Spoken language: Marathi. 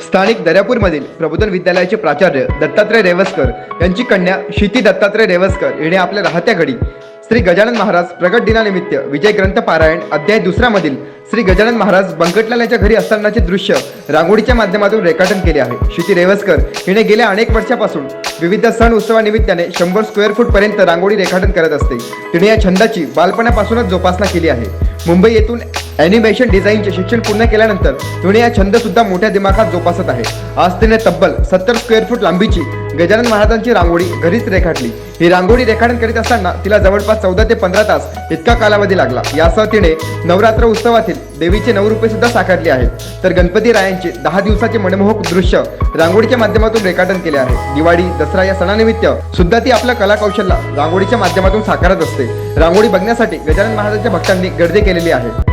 स्थानिक दर्यापूरमधील प्रबोधन विद्यालयाचे प्राचार्य दत्तात्रय रेवसकर यांची कन्या शिती दत्तात्रय रेवसकर हिने आपल्या राहत्या घडी. श्री गजानन महाराज प्रगट दिनानिमित्त विजय ग्रंथ पारायण अध्याय दुसऱ्यामधील श्री गजानन महाराज बंकटलाल यांच्या घरी असतानाचे दृश्य रांगोळीच्या माध्यमातून रेखाटन केले आहे. शिती रेवसकर हिने गेल्या अनेक वर्षापासून विविध सण उत्सवानिमित्ताने शंभर स्क्वेअर फूट पर्यंत रांगोळी रेखाटन करत असते. तिने या छंदाची बालपणापासूनच जोपासना केली आहे. मुंबई येथून ॲनिमेशन डिझाईनचे शिक्षण पूर्ण केल्यानंतर तिने या छंद सुद्धा मोठ्या दिमाखात जोपासत आहे. आज तिने तब्बल सत्तर स्क्वेअर फूट लांबीची गजानन महाराजांची रांगोळी घरीच रेखाटली. ही रांगोळी रेखाटन करीत असताना तिला जवळपास चौदा ते पंधरा तास इतका कालावधी लागला. यासह तिने नवरात्र उत्सवातील देवीचे नऊ रुपये सुद्धा साकारले आहेत. तर गणपती रायांचे दहा दिवसाचे मनमोहक दृश्य रांगोळीच्या माध्यमातून रेखाटन केले आहे. दिवाळी दसरा या सणानिमित्त सुद्धा ती आपल्या कला कौशल्य रांगोळीच्या माध्यमातून साकारत असते. रांगोळी बघण्यासाठी गजानन महाराजांच्या भक्तांनी गर्दी केलेली आहे.